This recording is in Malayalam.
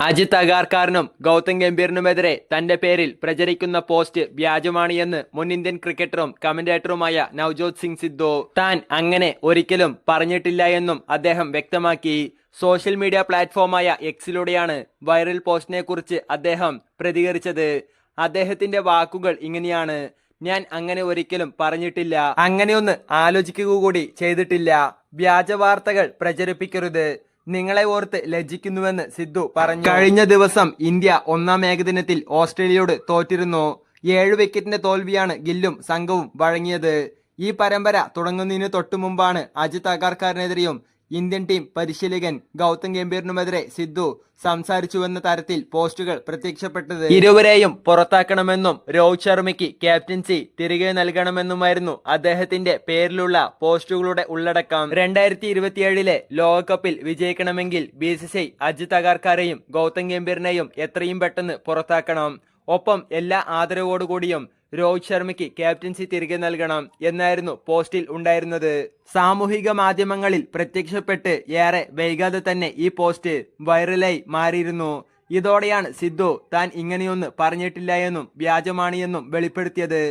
അജിത് അഗാർക്കാരനും ഗൗതം ഗംഭീറിനുമെതിരെ തന്റെ പേരിൽ പ്രചരിക്കുന്ന പോസ്റ്റ് വ്യാജമാണ് എന്ന് മുൻ ഇന്ത്യൻ ക്രിക്കറ്ററും കമന്റേറ്ററുമായ നവജോത് സിംഗ് സിദ്ധു താൻ അങ്ങനെ ഒരിക്കലും പറഞ്ഞിട്ടില്ല എന്നും അദ്ദേഹം വ്യക്തമാക്കി. സോഷ്യൽ മീഡിയ പ്ലാറ്റ്ഫോമായ എക്സിലൂടെയാണ് വൈറൽ പോസ്റ്റിനെ കുറിച്ച് അദ്ദേഹം പ്രതികരിച്ചത്. അദ്ദേഹത്തിന്റെ വാക്കുകൾ ഇങ്ങനെയാണ്. ഞാൻ അങ്ങനെ ഒരിക്കലും പറഞ്ഞിട്ടില്ല. അങ്ങനെയൊന്ന് ആലോചിക്കുക കൂടി ചെയ്തിട്ടില്ല. വ്യാജ വാർത്തകൾ പ്രചരിപ്പിക്കരുത്. നിങ്ങളെ ഓർത്ത് ലജ്ജിക്കുന്നുവെന്ന് സിദ്ധു പറഞ്ഞു. കഴിഞ്ഞ ദിവസം ഇന്ത്യ ഒന്നാം ഏകദിനത്തിൽ ഓസ്ട്രേലിയയോട് തോറ്റിരുന്നു. ഏഴ് വിക്കറ്റിന്റെ തോൽവിയാണ് ഗില്ലും സംഘവും വഴങ്ങിയത്. ഈ പരമ്പര തുടങ്ങുന്നതിന് തൊട്ടു മുമ്പാണ് അജിത് അഗാർക്കാരനെതിരെയും ഇന്ത്യൻ ടീം പരിശീലകൻ ഗൗതം ഗംഭീറിനുമെതിരെ സിദ്ധു സംസാരിച്ചുവെന്ന തരത്തിൽ പോസ്റ്റുകൾ പ്രത്യക്ഷപ്പെട്ടത്. ഇരുവരെയും പുറത്താക്കണമെന്നും രോഹിത് ശർമ്മയ്ക്ക് ക്യാപ്റ്റൻസി തിരികെ നൽകണമെന്നുമായിരുന്നു അദ്ദേഹത്തിന്റെ പേരിലുള്ള പോസ്റ്റുകളുടെ ഉള്ളടക്കം. രണ്ടായിരത്തി ഇരുപത്തിയേഴിലെ ലോകകപ്പിൽ വിജയിക്കണമെങ്കിൽ ബി സി സി അജിത് അഗാർക്കാരെയും ഗൗതം ഗംഭീറിനെയും എത്രയും പെട്ടെന്ന് പുറത്താക്കണം. ഒപ്പം എല്ലാ ആദരവോടുകൂടിയും രോഹിത് ശർമ്മയ്ക്ക് ക്യാപ്റ്റൻസി തിരികെ നൽകണം എന്നായിരുന്നു പോസ്റ്റിൽ ഉണ്ടായിരുന്നത്. സാമൂഹിക മാധ്യമങ്ങളിൽ പ്രത്യക്ഷപ്പെട്ട് ഏറെ വൈകാതെ തന്നെ ഈ പോസ്റ്റ് വൈറലായി മാറിയിരുന്നു. ഇതോടെയാണ് സിദ്ധു താൻ ഇങ്ങനെയൊന്നും പറഞ്ഞിട്ടില്ല എന്നും വ്യാജമാണ് എന്നും വെളിപ്പെടുത്തിയത്.